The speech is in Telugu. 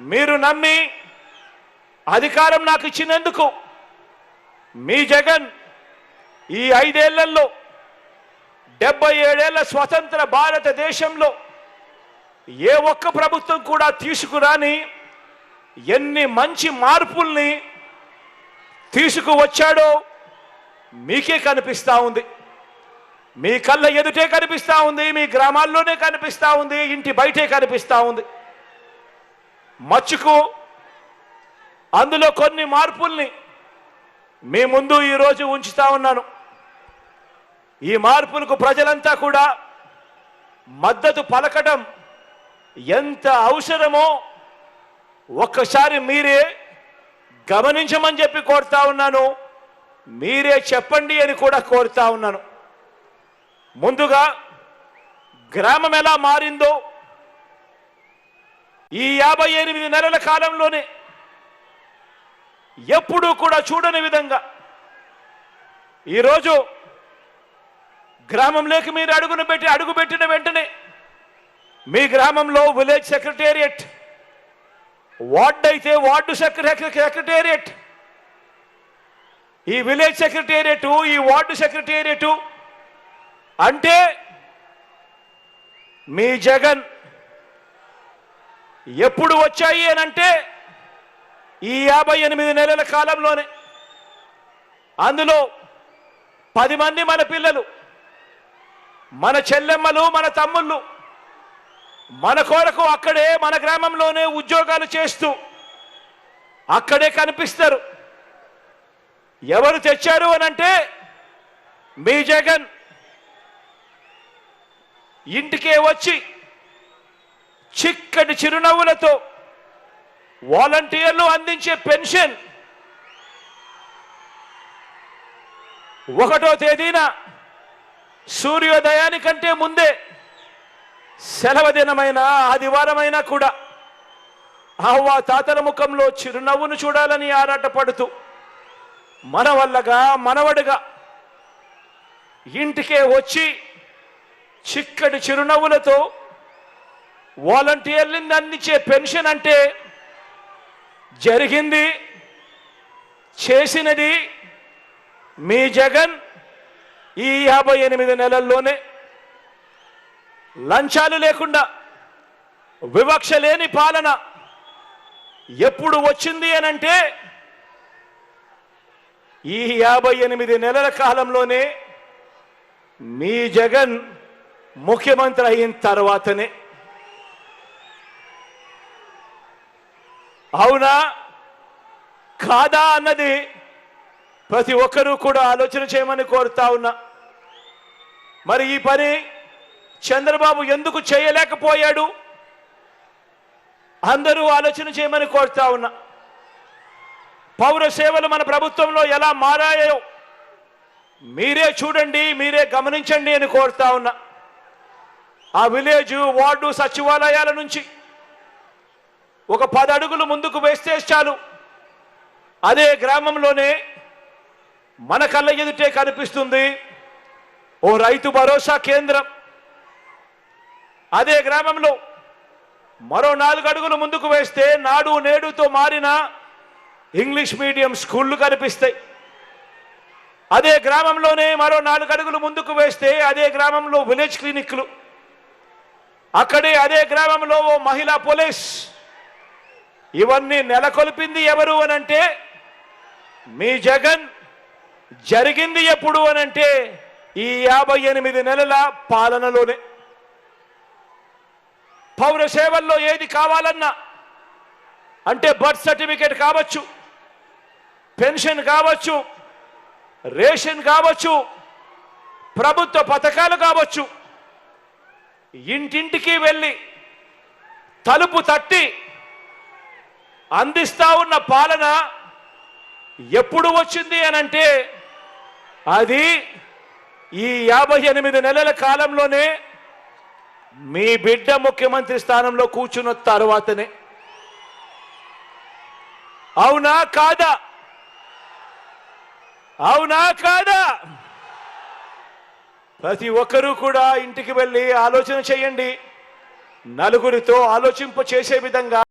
మీరు నమ్మి అధికారం నాకు ఇచ్చినందుకు మీ జగన్ ఈ ఐదేళ్ళలో డెబ్బై ఏడేళ్ళ స్వతంత్ర భారతదేశంలో ఏ ఒక్క ప్రభుత్వం కూడా తీసుకురాని ఎన్ని మంచి మార్పుల్ని తీసుకువచ్చాడో మీకే కనిపిస్తా ఉంది. మీ కళ్ళ ఎదుటే కనిపిస్తూ ఉంది మీ గ్రామాల్లోనే కనిపిస్తా ఉంది ఇంటి బయటే కనిపిస్తా ఉంది. మచ్చుకు. అందులో కొన్ని మార్పుల్ని మీ ముందు ఈరోజు ఉంచుతా ఉన్నాను. ఈ మార్పులకు ప్రజలంతా కూడా మద్దతు పలకడం ఎంత అవసరమో ఒక్కసారి మీరే గమనించమని చెప్పి కోరుతా ఉన్నాను. మీరే చెప్పండి అని కూడా కోరుతా ఉన్నాను. ముందుగా గ్రామం ఎలా మారిందో ఈ యాభై ఎనిమిది నెలల కాలంలోనే ఎప్పుడూ కూడా చూడని విధంగా ఈరోజు గ్రామంలోకి మీరు అడుగును పెట్టి అడుగు పెట్టిన వెంటనే మీ గ్రామంలో విలేజ్ సెక్రటేరియట్ వార్డ్ అయితే వార్డు సెక్రటేరియట్. ఈ విలేజ్ సెక్రటేరియట్ ఈ వార్డు సెక్రటేరియట్ అంటే మీ జగన్ ఎప్పుడు వచ్చాయి అంటే ఈ యాభై ఎనిమిది నెలల కాలంలోనే. అందులో పది మంది మన పిల్లలు మన చెల్లెమ్మలు మన తమ్ముళ్ళు మన కొరకు అక్కడే మన గ్రామంలోనే ఉద్యోగాలు చేస్తూ అక్కడే కనిపిస్తారు. ఎవరు తెచ్చారు అనంటే అంటే మీ జగన్. ఇంటికే వచ్చి చిక్కటి చిరునవ్వులతో వాలంటీర్లు అందించే పెన్షన్. ఒకటో తేదీన సూర్యోదయానికంటే ముందే సెలవు దినమైన ఆదివారమైనా కూడా అవ్వ తాతల ముఖంలో చిరునవ్వును చూడాలని ఆరాటపడుతూ మనవల్లగా మనవడుగా ఇంటికే వచ్చి చిక్కటి చిరునవ్వులతో వాలంటీర్లను అందించే పెన్షన్ అంటే జరిగింది చేసినది మీ జగన్ ఈ యాభై ఎనిమిది నెలల్లోనే. లంచాలు లేకుండా వివక్ష లేని పాలన ఎప్పుడు వచ్చింది అనంటే ఈ యాభై ఎనిమిది నెలల కాలంలోనే మీ జగన్ ముఖ్యమంత్రి అయిన తర్వాతనే. అవునా? కాదా అన్నది ప్రతి ఒక్కరూ కూడా ఆలోచన చేయమని కోరుతా ఉన్నా. మరి ఈ పని చంద్రబాబు ఎందుకు చేయలేకపోయాడు? అందరూ ఆలోచన చేయమని కోరుతా ఉన్నా. పౌర సేవలు మన ప్రభుత్వంలో ఎలా మారాయో మీరే చూడండి మీరే గమనించండి అని కోరుతా ఉన్నా. ఆ విలేజ్ వార్డు సచివాలయాల నుంచి ఒక పది అడుగులు ముందుకు వేస్తే చాలు. అదే గ్రామంలోనే మన కళ్ళ ఎదుటే కనిపిస్తుంది ఓ రైతు భరోసా కేంద్రం. అదే గ్రామంలో మరో నాలుగు అడుగులు ముందుకు వేస్తే నాడు నేడుతో మారిన ఇంగ్లీష్ మీడియం స్కూళ్ళు కనిపిస్తాయి. అదే గ్రామంలోనే మరో నాలుగు అడుగులు ముందుకు వేస్తే అదే గ్రామంలో విలేజ్ క్లినిక్లు. అక్కడే అదే గ్రామంలో ఓ మహిళా పోలీస్ ఇవన్నీ నెలకొల్పింది ఎవరు అనంటే మీ జగన్ జరిగింది ఎప్పుడు అనంటే ఈ యాభై ఎనిమిది నెలల పాలనలోనే. పౌర సేవల్లో ఏది కావాలన్నా అంటే బర్త్ సర్టిఫికేట్ కావచ్చు పెన్షన్ కావచ్చు రేషన్ కావచ్చు ప్రభుత్వ పథకాలు కావచ్చు ఇంటింటికి వెళ్ళి తలుపు తట్టి అందిస్తా ఉన్న పాలన ఎప్పుడు వచ్చింది అనంటే అది ఈ యాభై ఎనిమిది నెలల కాలంలోనే మీ బిడ్డ ముఖ్యమంత్రి స్థానంలో కూర్చున్న తర్వాతనే. అవునా కాదా? అవునా కాదా? ప్రతి ఒక్కరూ కూడా ఇంటికి వెళ్ళి ఆలోచన చేయండి. నలుగురితో ఆలోచింప చేసే విధంగా